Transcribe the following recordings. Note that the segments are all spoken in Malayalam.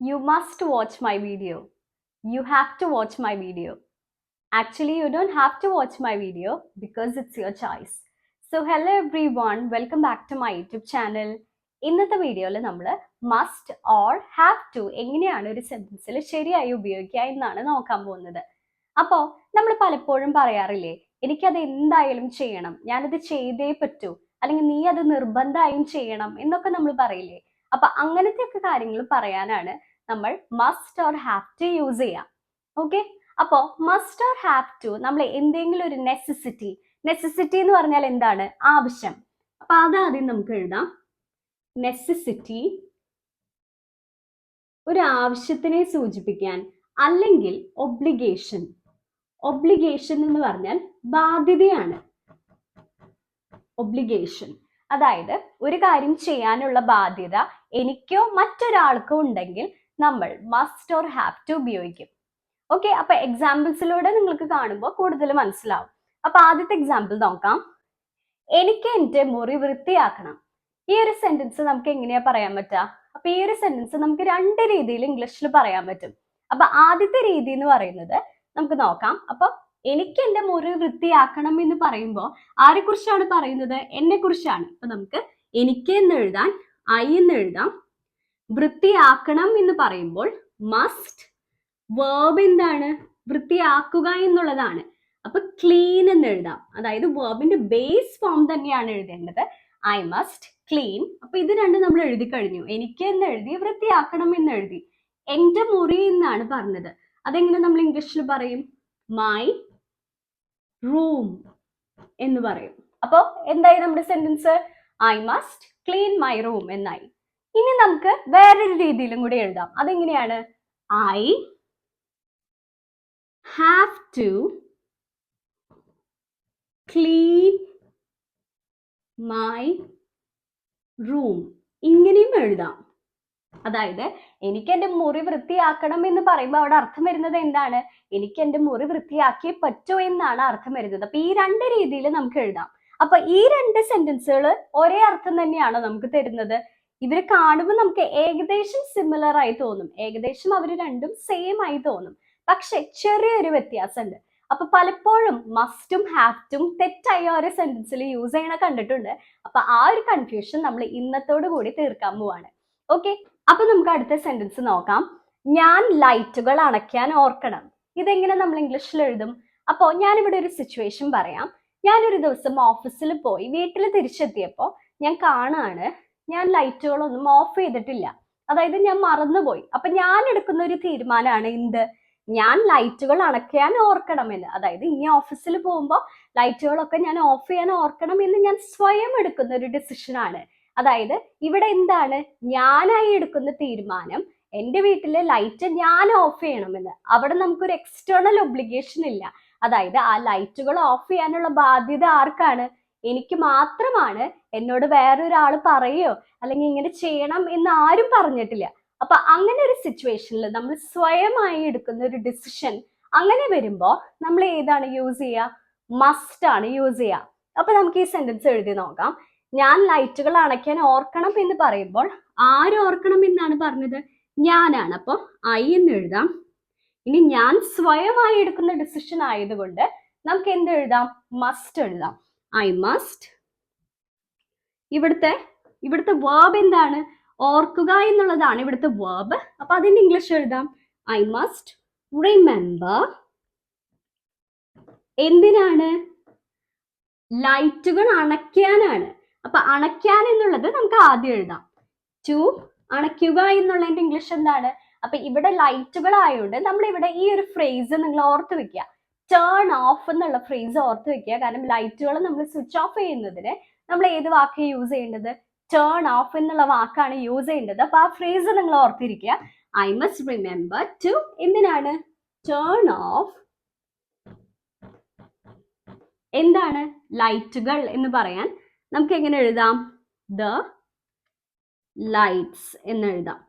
You watch my video you have to watch my video actually you you have to watch my video because it's your choice so hello everyone welcome back to my YouTube channel ഇന്നത്തെ വീഡിയോയിൽ നമ്മൾ മസ്റ്റ് ഓർ ഹാവ് ടു എങ്ങനെയാണ് ഒരു സെന്റൻസിൽ ശരിയായി ഉപയോഗിക്കുക എന്നാണ് നോക്കാൻ പോകുന്നത്. അപ്പോൾ നമ്മൾ പലപ്പോഴും പറയാറില്ലേ എനിക്കത് എന്തായാലും ചെയ്യണം ഞാനത് ചെയ്തേ പറ്റൂ അല്ലെങ്കിൽ നീ അത് നിർബന്ധമായും ചെയ്യണം എന്നൊക്കെ നമ്മൾ പറയില്ലേ? അപ്പൊ അങ്ങനത്തെ ഒക്കെ കാര്യങ്ങൾ പറയാനാണ് നമ്മൾ must or have to use ചെയ്യാം. ഓക്കെ അപ്പോൾ മസ്റ്റ് ഓർ ഹാവ് ടു നമ്മൾ എന്തെങ്കിലും ഒരു നെസസിറ്റി നെസസിറ്റി എന്ന് പറഞ്ഞാൽ എന്താണ്? ആവശ്യം. അപ്പൊ അതാദ്യം നമുക്ക് എഴുതാം. നെസസിറ്റി ഒരു ആവശ്യത്തിനെ സൂചിപ്പിക്കാൻ അല്ലെങ്കിൽ ഒബ്ലിഗേഷൻ ഒബ്ലിഗേഷൻ എന്ന് പറഞ്ഞാൽ ബാധ്യതയാണ്. ഒബ്ലിഗേഷൻ അതായത് ഒരു കാര്യം ചെയ്യാനുള്ള ബാധ്യത എനിക്കോ മറ്റൊരാൾക്കോ ഉണ്ടെങ്കിൽ നമ്മൾ മസ്റ്റ് ഓർ ഹാവ് ടു ഉപയോഗിക്കും. ഓക്കെ അപ്പൊ എക്സാമ്പിൾസിലൂടെ നിങ്ങൾക്ക് കാണുമ്പോൾ കൂടുതൽ മനസ്സിലാവും. അപ്പൊ ആദ്യത്തെ എക്സാമ്പിൾ നോക്കാം. എനിക്ക് എന്റെ മുറി വൃത്തിയാക്കണം. ഈ ഒരു സെന്റൻസ് നമുക്ക് എങ്ങനെയാ പറയാൻ പറ്റുക അപ്പൊ ഈ ഒരു സെന്റൻസ് നമുക്ക് രണ്ട് രീതിയിൽ ഇംഗ്ലീഷിൽ പറയാൻ പറ്റും. അപ്പൊ ആദ്യത്തെ രീതി എന്ന് പറയുന്നത് നമുക്ക് നോക്കാം. അപ്പൊ എനിക്ക് എന്റെ മുറി വൃത്തിയാക്കണം എന്ന് പറയുമ്പോൾ ആരെ കുറിച്ചാണ് പറയുന്നത്? എന്നെ കുറിച്ചാണ് അപ്പൊ നമുക്ക് എനിക്ക് എന്ന് എഴുതാൻ ഐ എന്ന് എഴുതാം വൃത്തിയാക്കണം എന്ന് പറയുമ്പോൾ മസ്റ്റ് വേർബ് എന്താണ്? വൃത്തിയാക്കുക എന്നുള്ളതാണ്. അപ്പൊ ക്ലീൻ എന്ന് എഴുതാം. അതായത് വേർബിന്റെ ബേസ് ഫോം തന്നെയാണ് എഴുതേണ്ടത്. ഐ മസ്റ്റ് ക്ലീൻ അപ്പൊ ഇത് രണ്ടും നമ്മൾ എഴുതി കഴിഞ്ഞു. എനിക്ക് എന്ന് എഴുതി വൃത്തിയാക്കണം എന്ന് എഴുതി. എന്റെ മുറി എന്നാണ് പറഞ്ഞത്. അതെങ്ങനെ നമ്മൾ ഇംഗ്ലീഷിൽ പറയും? മൈ റൂം എന്ന് പറയും. അപ്പോൾ എന്തായി നമ്മുടെ sentence I must clean my room എന്നായി. ഇനി നമുക്ക് വേറൊരു രീതിയിലും കൂടി എഴുതാം. അതെങ്ങനെയാണ്? I have to clean my room ഇങ്ങനെയും എഴുതാം. അതായത് എനിക്ക് എന്റെ മുറി വൃത്തിയാക്കണം എന്ന് പറയുമ്പോൾ അവിടെ അർത്ഥം വരുന്നത് എന്താണ്? എനിക്ക് എന്റെ മുറി വൃത്തിയാക്കിയേ പറ്റൂ എന്നാണ് അർത്ഥം വരുന്നത്. അപ്പൊ ഈ രണ്ട് രീതിയിൽ നമുക്ക് എഴുതാം. അപ്പൊ ഈ രണ്ട് സെന്റൻസുകൾ ഒരേ അർത്ഥം തന്നെയാണ് നമുക്ക് തരുന്നത്? ഇവർ കാണുമ്പോൾ നമുക്ക് ഏകദേശം സിമിലർ ആയി തോന്നും. ഏകദേശം അവർ രണ്ടും സെയിം ആയി തോന്നും. പക്ഷെ ചെറിയൊരു വ്യത്യാസമുണ്ട്. അപ്പൊ പലപ്പോഴും മസ്റ്റും ഹാപ്റ്റും തെറ്റായ ഓരോ സെന്റൻസിൽ യൂസ് ചെയ്യണ കണ്ടിട്ടുണ്ട്. അപ്പൊ ആ ഒരു കൺഫ്യൂഷൻ നമ്മൾ ഇന്നത്തോടു കൂടി തീർക്കാൻ പോവാണ്. ഓക്കെ അപ്പൊ നമുക്ക് അടുത്ത സെന്റൻസ് നോക്കാം. ഞാൻ ലൈറ്റുകൾ അണയ്ക്കാൻ ഓർക്കണം. ഇതെങ്ങനെ നമ്മൾ ഇംഗ്ലീഷിൽ എഴുതും? അപ്പോൾ ഞാനിവിടെ ഒരു സിറ്റുവേഷൻ പറയാം. ഞാനൊരു ദിവസം ഓഫീസിൽ പോയി വീട്ടിൽ തിരിച്ചെത്തിയപ്പോൾ ഞാൻ കാണാണ് ഞാൻ ലൈറ്റുകളൊന്നും ഓഫ് ചെയ്തിട്ടില്ല. അതായത് ഞാൻ മറന്നുപോയി. അപ്പൊ ഞാൻ എടുക്കുന്ന ഒരു തീരുമാനമാണ് എന്ത്? ഞാൻ ലൈറ്റുകൾ അണയ്ക്കാൻ ഓർക്കണമെന്ന്. അതായത് ഇനി ഓഫീസിൽ പോകുമ്പോൾ ലൈറ്റുകളൊക്കെ ഞാൻ ഓഫ് ചെയ്യാൻ ഓർക്കണം എന്ന് ഞാൻ സ്വയം എടുക്കുന്ന ഒരു ഡിസിഷനാണ്. അതായത് ഇവിടെ എന്താണ്? ഞാനായി എടുക്കുന്ന തീരുമാനം എന്റെ വീട്ടിലെ ലൈറ്റ് ഞാൻ ഓഫ് ചെയ്യണമെന്ന്. അവിടെ നമുക്കൊരു എക്സ്റ്റേണൽ ഒബ്ലിഗേഷൻ ഇല്ല. അതായത് ആ ലൈറ്റുകൾ ഓഫ് ചെയ്യാനുള്ള ബാധ്യത ആർക്കാണ്? എനിക്ക് മാത്രമാണ് എന്നോട് വേറൊരാൾ പറയോ? അല്ലെങ്കിൽ ഇങ്ങനെ ചെയ്യണം എന്ന് ആരും പറഞ്ഞിട്ടില്ല. അപ്പൊ അങ്ങനെ ഒരു സിറ്റുവേഷനിൽ നമ്മൾ സ്വയമായി എടുക്കുന്ന ഒരു ഡിസിഷൻ അങ്ങനെ വരുമ്പോൾ നമ്മൾ ഏതാണ് യൂസ് ചെയ്യുക? മസ്റ്റ് ആണ് യൂസ് ചെയ്യുക. അപ്പൊ നമുക്ക് ഈ സെന്റൻസ് എഴുതി നോക്കാം. ഞാൻ ലൈറ്റുകൾ അണയ്ക്കാൻ ഓർക്കണം എന്ന് പറയുമ്പോൾ ആര് ഓർക്കണം എന്നാണ് പറഞ്ഞത്? ഞാനാണ്. അപ്പോൾ ഐ എന്ന് എഴുതാം. ഇനി ഞാൻ സ്വയമായി എടുക്കുന്ന ഡിസിഷൻ ആയതുകൊണ്ട് നമുക്ക് എന്ത് എഴുതാം? മസ്റ്റ് എഴുതാം. ഐ മസ്റ്റ് ഇവിടുത്തെ ഇവിടുത്തെ വേർബ് എന്താണ്? ഓർക്കുക എന്നുള്ളതാണ് ഇവിടുത്തെ വേർബ് അപ്പൊ അതിന്റെ ഇംഗ്ലീഷ് എഴുതാം. ഐ മസ്റ്റ് റിമെമ്പർ എന്തിനാണ്? ലൈറ്റുകൾ അണയ്ക്കാനാണ്. അപ്പൊ അണയ്ക്കാൻ എന്നുള്ളത് നമുക്ക് ആദ്യം എഴുതാം. ടു അണയ്ക്കുക എന്നുള്ളതിന്റെ ഇംഗ്ലീഷ് എന്താണ്? അപ്പൊ ഇവിടെ ലൈറ്റുകൾ ആയതുകൊണ്ട് നമ്മൾ ഇവിടെ ഈ ഒരു ഫ്രേസ് നിങ്ങൾ ഓർത്ത് വെക്കുക. ടേൺ ഓഫ് എന്നുള്ള ഫ്രേസ് ഓർത്ത് വെക്കുക. കാരണം ലൈറ്റുകൾ നമ്മൾ സ്വിച്ച് ഓഫ് ചെയ്യുന്നതിന് നമ്മൾ ഏത് വാക്ക് യൂസ് ചെയ്യേണ്ടത്? ടേൺ ഓഫ് എന്നുള്ള വാക്കാണ് യൂസ് ചെയ്യേണ്ടത്. അപ്പൊ ആ ഫ്രേസ് നിങ്ങൾ ഓർത്തിരിക്കുക. ഐ മസ്റ്റ് റിമെമ്പർ ടു എന്തിനാണ്? ടേൺ ഓഫ് എന്താണ്? ലൈറ്റുകൾ എന്ന് പറയാൻ നമുക്ക് എങ്ങനെ എഴുതാം? ദ ലൈറ്റ്സ് എന്ന് എഴുതാം.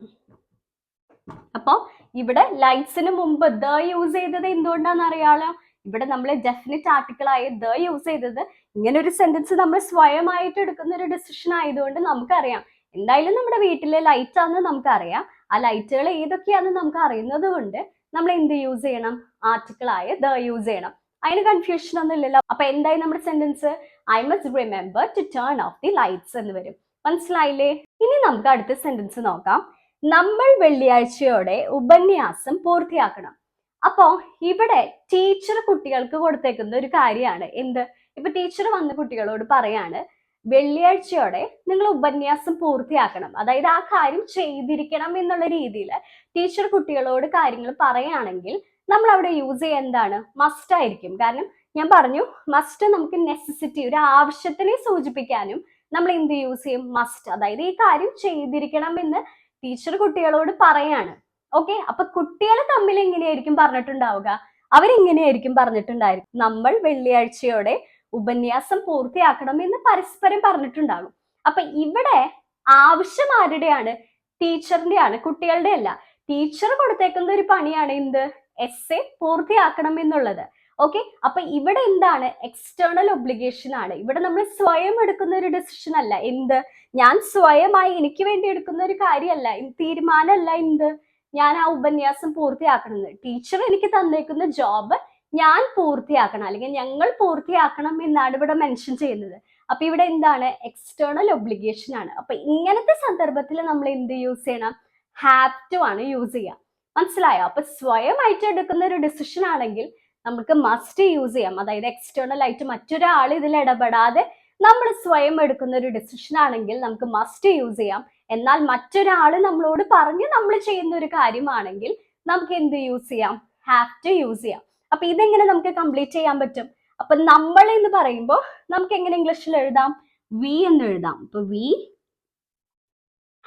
അപ്പോ ഇവിടെ ലൈറ്റ്സിന് മുമ്പ് ദ യൂസ് ചെയ്തത് എന്തുകൊണ്ടാന്ന് അറിയാലോ ഇവിടെ നമ്മൾ ഡെഫിനറ്റ് ആർട്ടിക്കിൾ ആയ ദ യൂസ് ചെയ്തത് ഇങ്ങനെ ഒരു സെന്റൻസ് നമ്മൾ സ്വയമായിട്ട് എടുക്കുന്ന ഒരു ഡിസിഷൻ ആയതുകൊണ്ട് നമുക്കറിയാം. എന്തായാലും നമ്മുടെ വീട്ടിലെ ലൈറ്റ് ആണെന്ന് നമുക്കറിയാം. ആ ലൈറ്റുകൾ ഏതൊക്കെയാണെന്ന് നമുക്ക് അറിയുന്നത് കൊണ്ട് നമ്മൾ എന്ത് യൂസ് ചെയ്യണം? ആർട്ടിക്കിൾ ആയ ദ യൂസ് ചെയ്യണം. അതിന് കൺഫ്യൂഷൻ ഒന്നും ഇല്ലല്ലോ. അപ്പൊ എന്തായി നമ്മുടെ sentence I must remember to turn off the lights എന്ന് വരും. മനസ്സിലായില്ലേ? ഇനി നമുക്ക് അടുത്ത സെന്റൻസ് നോക്കാം. നമ്മൾ വെള്ളിയാഴ്ചയോടെ ഉപന്യാസം പൂർത്തിയാക്കണം. അപ്പോ ഇവിടെ ടീച്ചർ കുട്ടികൾക്ക് കൊടുത്തേക്കുന്ന ഒരു കാര്യമാണ്. എന്ത്? ഇപ്പൊ ടീച്ചർ വന്ന കുട്ടികളോട് പറയാണ് വെള്ളിയാഴ്ചയോടെ നിങ്ങൾ ഉപന്യാസം പൂർത്തിയാക്കണം. അതായത് ആ കാര്യം ചെയ്തിരിക്കണം എന്നുള്ള രീതിയിൽ ടീച്ചർ കുട്ടികളോട് കാര്യങ്ങൾ പറയുകയാണെങ്കിൽ നമ്മൾ അവിടെ യൂസ് ചെയ്യുക എന്താണ്? മസ്റ്റ് ആയിരിക്കും. കാരണം ഞാൻ പറഞ്ഞു മസ്റ്റ് നമുക്ക് നെസസിറ്റി ഒരു ആവശ്യത്തിനെ സൂചിപ്പിക്കാനും നമ്മൾ എന്ത് യൂസ് ചെയ്യും? മസ്റ്റ് അതായത് ഈ കാര്യം ചെയ്തിരിക്കണം എന്ന് ടീച്ചർ കുട്ടികളോട് പറയാണ്. ഓക്കെ അപ്പൊ കുട്ടികൾ തമ്മിൽ എങ്ങനെയായിരിക്കും പറഞ്ഞിട്ടുണ്ടാവുക? അവരെങ്ങനെയായിരിക്കും പറഞ്ഞിട്ടുണ്ടായിരിക്കും? നമ്മൾ വെള്ളിയാഴ്ചയോടെ ഉപന്യാസം പൂർത്തിയാക്കണം എന്ന് പരസ്പരം പറഞ്ഞിട്ടുണ്ടാകും. അപ്പൊ ഇവിടെ ആവശ്യം ആരുടെയാണ്? ടീച്ചറിന്റെ ആണ് കുട്ടികളുടെ അല്ല ടീച്ചർ കൊടുത്തേക്കുന്ന ഒരു പണിയാണ് എന്ത്? എസ് എ പൂർത്തിയാക്കണം എന്നുള്ളത്. ഓക്കെ അപ്പൊ ഇവിടെ എന്താണ്? എക്സ്റ്റേണൽ ഒബ്ലിഗേഷൻ ആണ്. ഇവിടെ നമ്മൾ സ്വയം എടുക്കുന്ന ഒരു ഡിസിഷൻ അല്ല. എന്ത്? ഞാൻ സ്വയമായി എനിക്ക് വേണ്ടി എടുക്കുന്ന ഒരു കാര്യമല്ല. തീരുമാനമല്ല എന്ത്? ഞാൻ ആ ഉപന്യാസം പൂർത്തിയാക്കണമെന്ന്. ടീച്ചർ എനിക്ക് തന്നേക്കുന്ന ജോബ് ഞാൻ പൂർത്തിയാക്കണം അല്ലെങ്കിൽ ഞങ്ങൾ പൂർത്തിയാക്കണം എന്നാണ് ഇവിടെ മെൻഷൻ ചെയ്യുന്നത്. അപ്പൊ ഇവിടെ എന്താണ്? എക്സ്റ്റേണൽ ഒബ്ലിഗേഷൻ ആണ്. അപ്പൊ ഇങ്ങനത്തെ സന്ദർഭത്തിൽ നമ്മൾ എന്ത് യൂസ് ചെയ്യണം? ഹാപ് ടു ആണ് യൂസ് ചെയ്യാം മനസ്സിലായോ? അപ്പൊ സ്വയമായിട്ട് എടുക്കുന്ന ഒരു ഡിസിഷൻ ആണെങ്കിൽ നമുക്ക് മസ്റ്റ് യൂസ് ചെയ്യാം. അതായത് എക്സ്റ്റേണൽ ആയിട്ട് മറ്റൊരാൾ ഇതിൽ ഇടപെടാതെ നമ്മൾ സ്വയം എടുക്കുന്ന ഒരു ഡിസിഷൻ ആണെങ്കിൽ നമുക്ക് മസ്റ്റ് യൂസ് ചെയ്യാം. എന്നാൽ മറ്റൊരാൾ നമ്മളോട് പറഞ്ഞ് നമ്മൾ ചെയ്യുന്ന ഒരു കാര്യമാണെങ്കിൽ നമുക്ക് എന്ത് യൂസ് ചെയ്യാം? ഹാവ് ടു യൂസ് ചെയ്യാം. അപ്പൊ ഇതെങ്ങനെ നമുക്ക് കംപ്ലീറ്റ് ചെയ്യാൻ പറ്റും? അപ്പൊ നമ്മൾ എന്ന് പറയുമ്പോൾ നമുക്ക് എങ്ങനെ ഇംഗ്ലീഷിൽ എഴുതാം? വി എന്ന് എഴുതാം. അപ്പൊ വി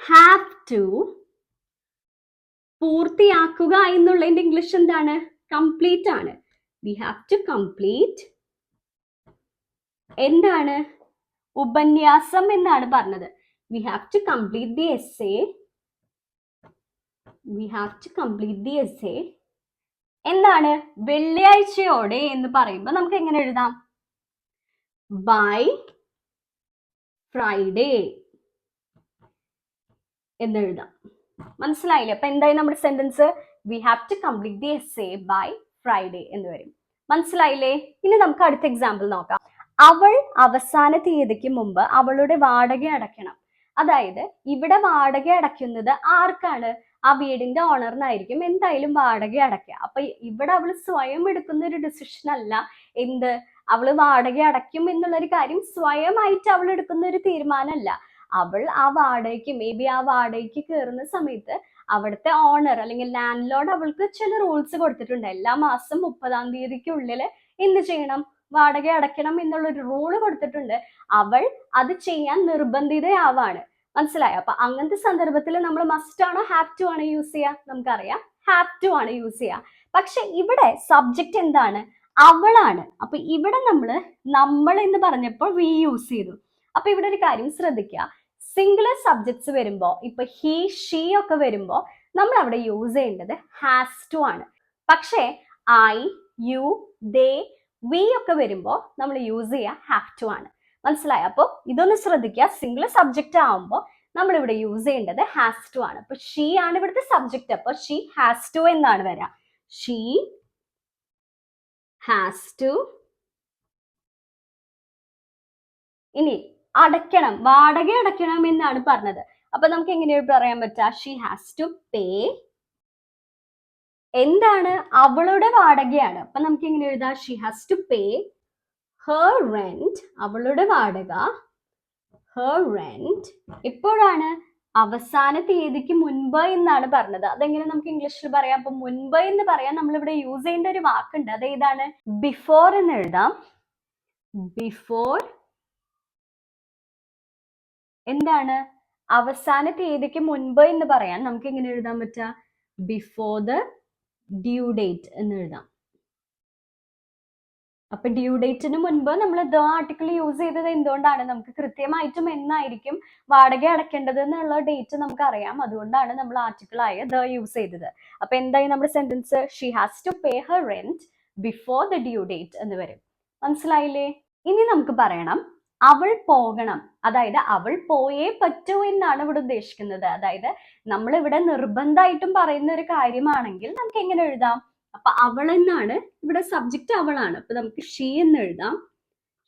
ഹാവ് ടു പൂർത്തിയാക്കുക എന്നുള്ളതിന്റെ ഇംഗ്ലീഷ് എന്താണ്? കംപ്ലീറ്റ് ആണ്. വി ഹാവ് ടു കംപ്ലീറ്റ് എന്താണ്? ഉപന്യാസം എന്നാണ് പറഞ്ഞത്. We have to complete the essay we have to complete the essay എന്താണ്? വെള്ളിയാഴ്ചയോടെ എന്ന് പറയുമ്പോൾ നമുക്ക് എങ്ങനെ എഴുതാം? ബൈ ഫ്രൈഡേ എന്ന് എഴുതാം. മനസ്സിലായില്ലേ? അപ്പൊ എന്തായി നമ്മുടെ sentence we have to complete the essay by Friday എന്ന് വരും. മനസ്സിലായില്ലേ? ഇനി നമുക്ക് അടുത്ത എക്സാമ്പിൾ നോക്കാം. അവൾ അവസാന തീയതിക്ക് മുമ്പ് അവളുടെ വാടക അടയ്ക്കണം. അതായത് ഇവിടെ വാടക അടയ്ക്കുന്നത് ആർക്കാണ്? ആ വീടിന്റെ ഓണറിനായിരിക്കും എന്തായാലും വാടക അടയ്ക്കുക അപ്പൊ ഇവിടെ അവൾ സ്വയം എടുക്കുന്ന ഒരു ഡിസിഷൻ അല്ല. എന്ത്? അവൾ വാടക അടയ്ക്കും എന്നുള്ള ഒരു കാര്യം സ്വയമായിട്ട് അവൾ എടുക്കുന്ന ഒരു തീരുമാനമല്ല. അവൾ ആ വാടകയ്ക്ക് മേ ബി ആ വാടകയ്ക്ക് കയറുന്ന സമയത്ത് അവിടുത്തെ ഓണർ അല്ലെങ്കിൽ ലാൻഡ് ലോഡ് അവൾക്ക് ചില റൂൾസ് കൊടുത്തിട്ടുണ്ട്. എല്ലാ മാസം മുപ്പതാം തീയതിക്കുള്ളിൽ എന്ത് ചെയ്യണം? വാടക അടയ്ക്കണം എന്നുള്ള ഒരു റൂൾ കൊടുത്തിട്ടുണ്ട്. അവൾ അത് ചെയ്യാൻ നിർബന്ധിതയാവാണ്. മനസ്സിലായോ? അപ്പൊ അങ്ങനത്തെ സന്ദർഭത്തിൽ നമ്മൾ മസ്റ്റ് ആണോ ഹാവ് ടു ആണോ യൂസ് ചെയ്യുക നമുക്കറിയാം. ഹാവ് ടു ആണ് യൂസ് ചെയ്യുക പക്ഷെ ഇവിടെ സബ്ജക്റ്റ് എന്താണ്? അവളാണ്. അപ്പൊ ഇവിടെ നമ്മൾ നമ്മൾ എന്ന് പറഞ്ഞപ്പോൾ വി യൂസ് ചെയ്തു. അപ്പൊ ഇവിടെ ഒരു കാര്യം ശ്രദ്ധിക്കുക. സിംഗുലർ സബ്ജക്ട്സ് വരുമ്പോൾ ഇപ്പൊ ഹി ഷീ ഒക്കെ വരുമ്പോൾ നമ്മൾ അവിടെ യൂസ് ചെയ്യേണ്ടത് ഹാസ് ടു ആണ്. പക്ഷേ ഐ യു ദേ വി ഒക്കെ വരുമ്പോൾ നമ്മൾ യൂസ് ചെയ്യുക ഹാവ് ടു ആണ്. മനസ്സിലായോ? അപ്പോൾ ഇതൊന്ന് ശ്രദ്ധിക്കുക. സിംഗിൾ സബ്ജക്റ്റ് ആവുമ്പോൾ നമ്മൾ ഇവിടെ യൂസ് ചെയ്യേണ്ടത് ഹാസ് ടു ആണ്. അപ്പൊ ഷീ ആണ് ഇവിടുത്തെ സബ്ജക്റ്റ് അപ്പൊ ഷീ ഹാസ് ടു എന്നാണ് വരാ. ഷീ ഹാസ് ടു ഇനി അടയ്ക്കണം. വാടക അടയ്ക്കണം എന്നാണ് പറഞ്ഞത്. അപ്പൊ നമുക്ക് എങ്ങനെയാണ് പറയാൻ പറ്റുക ഷീ ഹാസ് ടു പേ എന്താണ് അവളുടെ വാടകയാണ്? അപ്പൊ നമുക്ക് എങ്ങനെ എഴുതാം? She has to pay her rent അവളുടെ വാടക ഹർ റെന്റ് എപ്പോഴാണ് അവസാന തീയതിക്ക് മുൻപ് എന്നാണ് പറഞ്ഞത്. അതെങ്ങനെ നമുക്ക് ഇംഗ്ലീഷിൽ പറയാം? അപ്പൊ മുൻപ് എന്ന് പറയാൻ നമ്മൾ ഇവിടെ യൂസ് ചെയ്യേണ്ട ഒരു വാക്കുണ്ട്. അത് ഏതാണ്? ബിഫോർ എന്ന് എഴുതാം. ബിഫോർ എന്താണ്? അവസാന തീയതിക്ക് മുൻപ് എന്ന് പറയാൻ നമുക്ക് എങ്ങനെ എഴുതാൻ പറ്റുക? ബിഫോർ ദ ഡ്യൂ ഡേറ്റ് എന്ന് എഴുതാം. അപ്പൊ ഡ്യൂ ഡേറ്റിന് മുൻപ് നമ്മൾ ദ ആർട്ടിക്കിൾ യൂസ് ചെയ്തത് എന്തുകൊണ്ടാണ്? നമുക്ക് കൃത്യമായിട്ടും എന്നായിരിക്കും വാടക അടയ്ക്കേണ്ടത് എന്നുള്ള ഡേറ്റ് നമുക്ക് അറിയാം. അതുകൊണ്ടാണ് നമ്മൾ ആർട്ടിക്കിൾ ആയ ദ യൂസ് ചെയ്തത്. അപ്പൊ എന്തായി നമ്മുടെ sentence she has to pay her rent before the due date എന്ന് വരും. മനസ്സിലായില്ലേ? ഇനി നമുക്ക് പറയണം. അവൾ പോകണം. അതായത് അവൾ പോയേ പറ്റൂ എന്നാണ് ഇവിടെ ഉദ്ദേശിക്കുന്നത്. അതായത് നമ്മൾ ഇവിടെ നിർബന്ധമായിട്ടും പറയുന്ന ഒരു കാര്യമാണെങ്കിൽ നമുക്ക് എങ്ങനെ എഴുതാം? അപ്പൊ അവൾ എന്നാണ്? ഇവിടെ സബ്ജക്റ്റ് അവളാണ്. അപ്പൊ നമുക്ക് ഷീ എന്ന് എഴുതാം.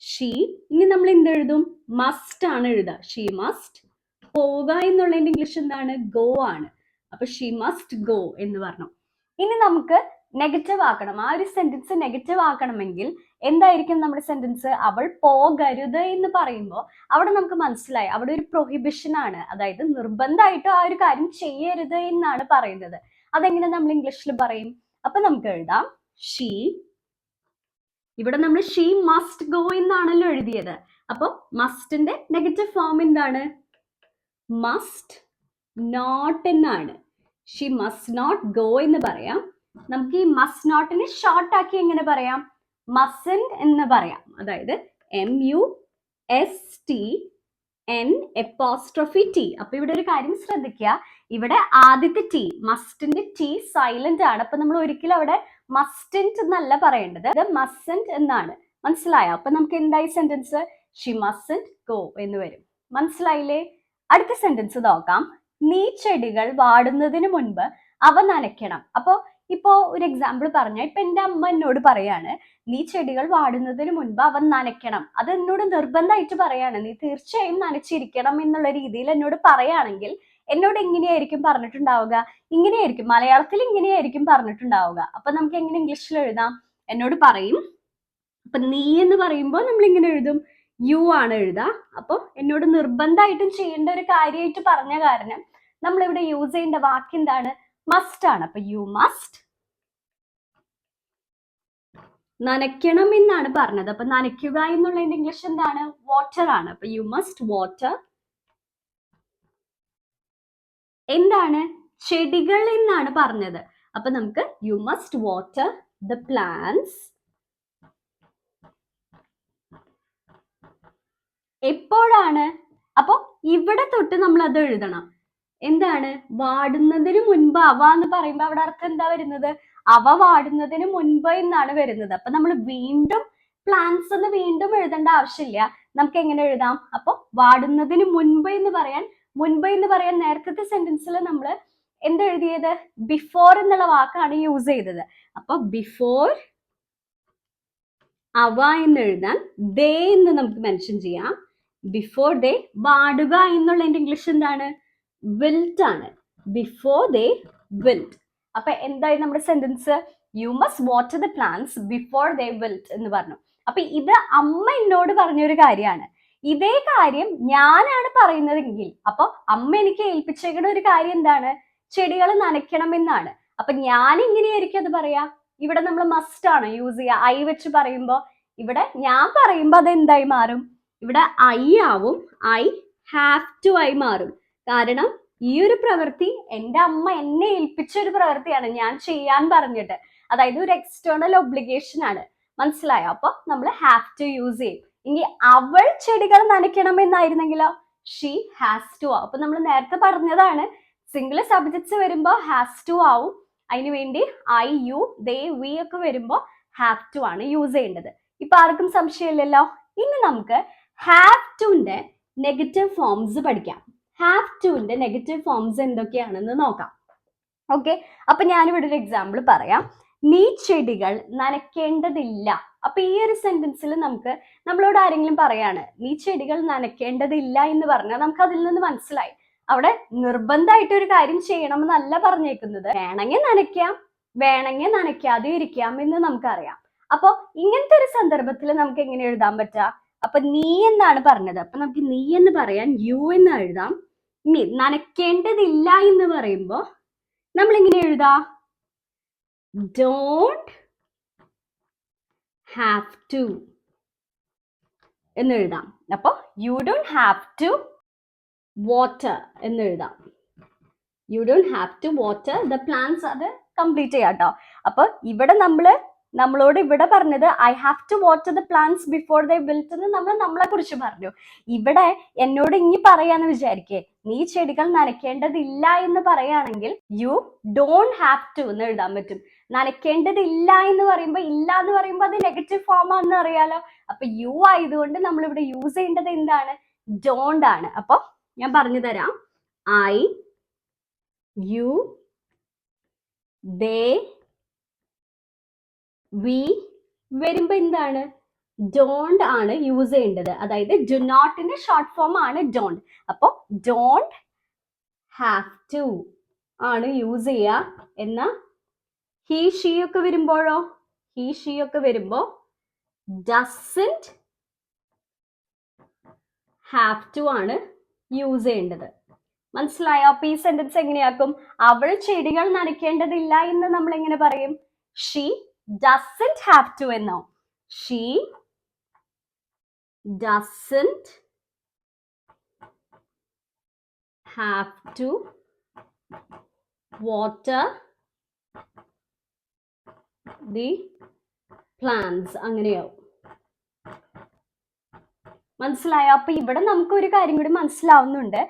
ഷീ ഇനി നമ്മൾ എന്ത് എഴുതും? മസ്റ്റ് ആണ് എഴുതുക. ഷീ മസ്റ്റ് പോവുക എന്നുള്ളതിന്റെ ഇംഗ്ലീഷ് എന്താണ്? ഗോ ആണ്. അപ്പൊ ഷീ മസ്റ്റ് ഗോ എന്ന് പറഞ്ഞു. ഇനി നമുക്ക് നെഗറ്റീവ് ആക്കണം. ആ ഒരു സെന്റൻസ് നെഗറ്റീവ് ആക്കണമെങ്കിൽ എന്തായിരിക്കും നമ്മുടെ സെന്റൻസ് അവൾ പോകരുത് എന്ന് പറയുമ്പോൾ അവിടെ നമുക്ക് മനസ്സിലായി. അവിടെ ഒരു പ്രൊഹിബിഷൻ ആണ്. അതായത് നിർബന്ധമായിട്ടും ആ ഒരു കാര്യം ചെയ്യരുത് എന്നാണ് പറയുന്നത്. അതെങ്ങനെ നമ്മൾ ഇംഗ്ലീഷിൽ പറയും? അപ്പൊ നമുക്ക് എഴുതാം. ഷീ ഇവിടെ നമ്മൾ ഷീ മസ്റ്റ് ഗോ എന്നാണല്ലോ എഴുതിയത്. അപ്പൊ മസ്റ്റിന്റെ നെഗറ്റീവ് ഫോം എന്താണ്? മസ്റ്റ് നോട്ട് എന്നാണ്. ഷീ മസ്റ്റ് നോട്ട് ഗോ എന്ന് പറയാം. നമുക്ക് ഈ മസ്റ്റ് നോട്ടിനെ ഷോർട്ട് ആക്കി എങ്ങനെ പറയാം? മസൻ എന്ന് പറയാം. അതായത് M U S T N apostrophe T അപ്പൊ ഇവിടെ ഒരു കാര്യം ശ്രദ്ധിക്കുക. ഇവിടെ ആദ്യത്തെ ടി മസ്റ്റിന്റെ ടി സൈലന്റ് ആണ്. അപ്പൊ നമ്മൾ ഒരിക്കലും അവിടെ മസ്റ്റന്റ് എന്നല്ല പറയേണ്ടത്. ഇത് എന്നാണ്. മനസ്സിലായോ? അപ്പൊ നമുക്ക് എന്തായി സെന്റൻസ് ഷി മസന്റ് ഗോ എന്ന് വരും. മനസ്സിലായില്ലേ? അടുത്ത സെന്റൻസ് നോക്കാം. നീ ചെടികൾ വാടുന്നതിന് മുൻപ് അവ നനയ്ക്കണം. അപ്പോ ഇപ്പോ ഒരു എക്സാമ്പിൾ പറഞ്ഞ ഇപ്പൊ എന്റെ അമ്മ എന്നോട് പറയാണ് നീ ചെടികൾ വാടുന്നതിന് മുൻപ് അവൻ നനയ്ക്കണം. അത് എന്നോട് നിർബന്ധമായിട്ട് പറയാണ്. നീ തീർച്ചയായും നനച്ചിരിക്കണം എന്നുള്ള രീതിയിൽ എന്നോട് പറയുകയാണെങ്കിൽ എന്നോട് എങ്ങനെയായിരിക്കും പറഞ്ഞിട്ടുണ്ടാവുക. ഇങ്ങനെയായിരിക്കും. മലയാളത്തിൽ ഇങ്ങനെയായിരിക്കും പറഞ്ഞിട്ടുണ്ടാവുക. അപ്പൊ നമുക്ക് എങ്ങനെ ഇംഗ്ലീഷിൽ എഴുതാം? എന്നോട് പറയും അപ്പൊ നീ എന്ന് പറയുമ്പോൾ നമ്മൾ ഇങ്ങനെ എഴുതും. യു ആണ് എഴുതുക അപ്പോൾ എന്നോട് നിർബന്ധമായിട്ടും ചെയ്യേണ്ട ഒരു കാര്യമായിട്ട് പറഞ്ഞ കാരണം നമ്മളിവിടെ യൂസ് ചെയ്യേണ്ട വാക്ക് എന്താണ്? മസ്റ്റ് ആണ്. അപ്പൊ യു മസ്റ്റ് നനയ്ക്കണം എന്നാണ് പറഞ്ഞത്. അപ്പൊ നനയ്ക്കുക എന്നുള്ളതിന്റെ ഇംഗ്ലീഷ് എന്താണ്? വാട്ടർ ആണ്. അപ്പൊ യു മസ്റ്റ് വാട്ടർ എന്താണ്? ചെടികൾ എന്നാണ് പറഞ്ഞത്. അപ്പൊ നമുക്ക് you must water the plants എപ്പോഴാണ്? അപ്പൊ ഇവിടെ തൊട്ട് നമ്മൾ അത് എഴുതണം. എന്താണ്? വാടുന്നതിന് മുൻപ് അവ എന്ന് പറയുമ്പോ അവിടെ അർത്ഥം എന്താ വരുന്നത്? അവ വാടുന്നതിന് മുൻപ് എന്നാണ് വരുന്നത്. അപ്പൊ നമ്മൾ വീണ്ടും പ്ലാന്റ്സ് എന്ന് വീണ്ടും എഴുതേണ്ട ആവശ്യമില്ല. നമുക്ക് എങ്ങനെ എഴുതാം? അപ്പൊ വാടുന്നതിന് മുൻപ് എന്ന് പറയാൻ മുൻപ് എന്ന് പറയാൻ നേരത്തെ സെന്റൻസിൽ നമ്മൾ എന്ത് എഴുതിയത്? ബിഫോർ എന്നുള്ള വാക്കാണ് യൂസ് ചെയ്തത്. അപ്പൊ ബിഫോർ അവ എന്ന് എഴുതാൻ ദേ എന്ന് നമുക്ക് മെൻഷൻ ചെയ്യാം. ബിഫോർ ദേ വാടുക എന്നുള്ളതിന്റെ ഇംഗ്ലീഷ് എന്താണ്? വിൽറ്റ് ആണ്. ബിഫോർ ദേ വിൽറ്റ് അപ്പൊ എന്തായി നമ്മുടെ sentence you must water the plants before they wilt എന്ന് പറഞ്ഞു. അപ്പൊ ഇത് അമ്മ എന്നോട് പറഞ്ഞൊരു കാര്യമാണ്. ഇതേ കാര്യം ഞാനാണ് പറയുന്നതെങ്കിൽ അപ്പൊ അമ്മ എനിക്ക് ഏൽപ്പിച്ചേക്കുന്ന ഒരു കാര്യം എന്താണ്? ചെടികൾ നനയ്ക്കണം എന്നാണ് അപ്പൊ ഞാൻ ഇങ്ങനെയായിരിക്കും അത് പറയാ? ഇവിടെ നമ്മൾ മസ്റ്റ് ആണ് യൂസ് ചെയ്യുക ഐ വെച്ച് പറയുമ്പോൾ ഇവിടെ ഞാൻ പറയുമ്പോൾ അത് എന്തായി മാറും? ഇവിടെ ഐ ആവും. ഐ ഹാവ് ടു ഐ മാറും. കാരണം ഈ ഒരു പ്രവൃത്തി എന്റെ അമ്മ എന്നെ ഏൽപ്പിച്ച ഒരു പ്രവൃത്തിയാണ് ഞാൻ ചെയ്യാൻ പറഞ്ഞിട്ട്. അതായത് ഒരു എക്സ്റ്റേണൽ ഒബ്ലിഗേഷൻ ആണ്. മനസ്സിലായോ? അപ്പൊ നമ്മൾ ഹാവ് ടു യൂസ് ചെയ്യും ഇനി അവൾ ചെടികൾ നനയ്ക്കണമെന്നായിരുന്നെങ്കിലോ? ഷീ ഹാസ് ടു ആവും. അപ്പൊ നമ്മൾ നേരത്തെ പറഞ്ഞതാണ് സിംഗിൾ സബ്ജക്ട്സ് വരുമ്പോൾ ഹാസ് ടു ആവും. അതിനുവേണ്ടി ഐ യു ദേ വി ഒക്കെ വരുമ്പോൾ ഹാവ് ടു ആണ് യൂസ് ചെയ്യേണ്ടത്. ഇപ്പൊ ആർക്കും സംശയമില്ലല്ലോ? ഇനി നമുക്ക് ഹാവ് ടുന്റെ നെഗറ്റീവ് ഫോംസ് പഠിക്കാം. ഹാവ് ടുവിന്റെ നെഗറ്റീവ് ഫോംസ് എന്തൊക്കെയാണെന്ന് നോക്കാം. ഓക്കെ അപ്പൊ ഞാനിവിടെ ഒരു എക്സാമ്പിൾ പറയാം. നീ ചെടികൾ നനയ്ക്കേണ്ടതില്ല അപ്പൊ ഈ ഒരു സെന്റൻസിൽ നമുക്ക് നമ്മളോട് ആരെങ്കിലും പറയാണ് നീ ചെടികൾ നനയ്ക്കേണ്ടതില്ല എന്ന് പറഞ്ഞാൽ നമുക്ക് അതിൽ നിന്ന് മനസ്സിലായി. അവിടെ നിർബന്ധമായിട്ട് ഒരു കാര്യം ചെയ്യണമെന്നല്ല പറഞ്ഞേക്കുന്നത്. വേണമെങ്കിൽ നനയ്ക്കാം വേണമെങ്കിൽ നനയ്ക്കാതെ ഇരിക്കാം എന്ന് നമുക്കറിയാം. അപ്പോൾ ഇങ്ങനത്തെ ഒരു സന്ദർഭത്തിൽ നമുക്ക് എങ്ങനെ എഴുതാൻ പറ്റുക അപ്പൊ നീ എന്നാണ് പറഞ്ഞത്? അപ്പൊ നമുക്ക് നീ എന്ന് പറയാൻ യു എന്ന് എഴുതാം. നനയ്ക്കേണ്ടതില്ല എന്ന് പറയുമ്പോ നമ്മൾ എങ്ങനെ എഴുതാ. ഡോണ്ട് ഹാവ് ടു എന്ന് എഴുതാം. അപ്പോൾ you don't have to water എന്ന് എഴുതാം. You don't have to water the plants അത് കംപ്ലീറ്റ് ചെയ്യാം കേട്ടോ അപ്പൊ ഇവിടെ നമ്മൾ നമ്മളോട് ഇവിടെ പറഞ്ഞത് I have to water the plants before the wilt എന്ന് നമ്മൾ നമ്മളെ കുറിച്ച് പറഞ്ഞു. ഇവിടെ എന്നോട് ഇനി പറയാന്ന് വിചാരിക്കേ നീ ചെടികൾ നനയ്ക്കേണ്ടതില്ല എന്ന് പറയുകയാണെങ്കിൽ യു ഡോണ്ട് ഹാവ് ടു എന്ന് എഴുതാൻ പറ്റും. നനയ്ക്കേണ്ടതില്ല എന്ന് പറയുമ്പോൾ ഇല്ല എന്ന് പറയുമ്പോൾ അത് നെഗറ്റീവ് ഫോം ആണെന്ന് അറിയാലോ. അപ്പൊ യു ആയതുകൊണ്ട് നമ്മൾ ഇവിടെ യൂസ് ചെയ്യേണ്ടത് എന്താണ്? ഡോണ്ട് ആണ്. അപ്പൊ ഞാൻ പറഞ്ഞു തരാം. ഐ യു ദേ വി വരുമ്പോ എന്താണ്? ഡോണ്ട് ആണ് യൂസ് ചെയ്യേണ്ടത്. അതായത് ഡു നോട്ടിന്റെ ഷോർട്ട് ഫോം ആണ് ഡോണ്ട് അപ്പൊ ഡോണ്ട് ഹാവ് ടു ആണ് യൂസ് ചെയ്യുക എന്ന ഹി ഷീ ഒക്കെ വരുമ്പോഴോ? ഹി ഷീ ഒക്കെ വരുമ്പോ ഡസന്റ് ഹാവ് ടു ആണ് യൂസ് ചെയ്യേണ്ടത്. മനസ്സിലായോ? അപ്പൊ ഈ സെന്റൻസ് എങ്ങനെയാക്കും? അവൾ ചെടികൾ നനയ്ക്കേണ്ടതില്ല എന്ന് നമ്മൾ എങ്ങനെ പറയും? ഷീ ഡസന്റ് ഹാവ് ടു എന്നോ. She doesn't have to water the plants. അങ്ങനെയാവും മനസ്സിലായോ? അപ്പൊ ഇവിടെ നമുക്ക് ഒരു കാര്യം കൂടി മനസ്സിലാവുന്നുണ്ട്.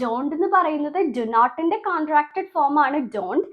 ഡോണ്ട് എന്ന് പറയുന്നത് ഡു നോട്ടിന്റെ കോൺട്രാക്റ്റഡ് ഫോം ആണ്. ഡോണ്ട്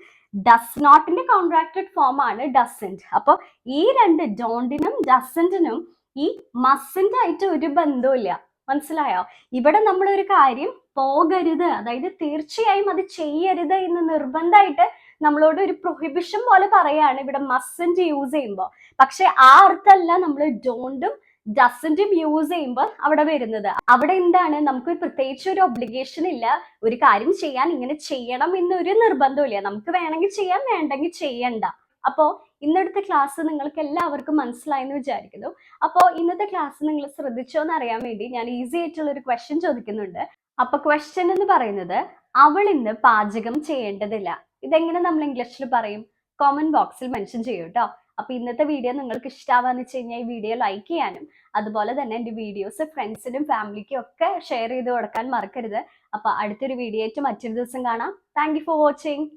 ഡസ് നോട്ടിന്റെ കോൺട്രാക്റ്റഡ് ഫോം ആണ് ഡസന്റ് അപ്പൊ ഈ രണ്ട് ഡോണ്ടിനും ഡസന്റിനും ഈ മസിന്റെ ആയിട്ട് ഒരു ബന്ധവുമില്ല. മനസ്സിലായോ? ഇവിടെ നമ്മൾ ഒരു കാര്യം പോകരുത്. അതായത് തീർച്ചയായും അത് ചെയ്യരുത് എന്ന് നിർബന്ധമായിട്ട് നമ്മളോട് ഒരു പ്രൊഹിബിഷൻ പോലെ പറയാണ് ഇവിടെ മസിന്റ് യൂസ് ചെയ്യുമ്പോൾ. പക്ഷെ ആ അർത്ഥമല്ല നമ്മൾ ഡോണ്ടും ഡസന്റും യൂസ് ചെയ്യുമ്പോൾ അവിടെ വരുന്നത്. അവിടെ എന്താണ്? നമുക്ക് പ്രത്യേകിച്ച് ഒരു ഒബ്ലിഗേഷൻ ഇല്ല. ഒരു കാര്യം ചെയ്യാൻ ഇങ്ങനെ ചെയ്യണം എന്നൊരു നിർബന്ധമില്ല നമുക്ക് വേണമെങ്കിൽ ചെയ്യാം വേണ്ടെങ്കിൽ ചെയ്യണ്ട. അപ്പോ ഇന്നടുത്ത ക്ലാസ് നിങ്ങൾക്ക് എല്ലാവർക്കും മനസ്സിലായെന്ന് വിചാരിക്കുന്നു. അപ്പോൾ ഇന്നത്തെ ക്ലാസ് നിങ്ങൾ ശ്രദ്ധിച്ചോ എന്ന് അറിയാൻ വേണ്ടി ഞാൻ ഈസി ആയിട്ടുള്ള ഒരു ക്വസ്റ്റ്യൻ ചോദിക്കുന്നുണ്ട്. അപ്പൊ ക്വസ്റ്റ്യൻ എന്ന് പറയുന്നത് അവൾ ഇന്ന് പാചകം ചെയ്യേണ്ടതില്ല. ഇതെങ്ങനെ നമ്മൾ ഇംഗ്ലീഷിൽ പറയും? കോമന്റ് ബോക്സിൽ മെൻഷൻ ചെയ്യൂ കേട്ടോ അപ്പൊ ഇന്നത്തെ വീഡിയോ നിങ്ങൾക്ക് ഇഷ്ടമാവാന്ന് വെച്ച് കഴിഞ്ഞാൽ ഈ വീഡിയോ ലൈക്ക് ചെയ്യാനും അതുപോലെ തന്നെ എന്റെ വീഡിയോസ് ഫ്രണ്ട്സിനും ഫാമിലിക്കും ഒക്കെ ഷെയർ ചെയ്ത് കൊടുക്കാൻ മറക്കരുത്. അപ്പൊ അടുത്തൊരു വീഡിയോ ആയിട്ട് മറ്റൊരു ദിവസം കാണാം. Thank for watching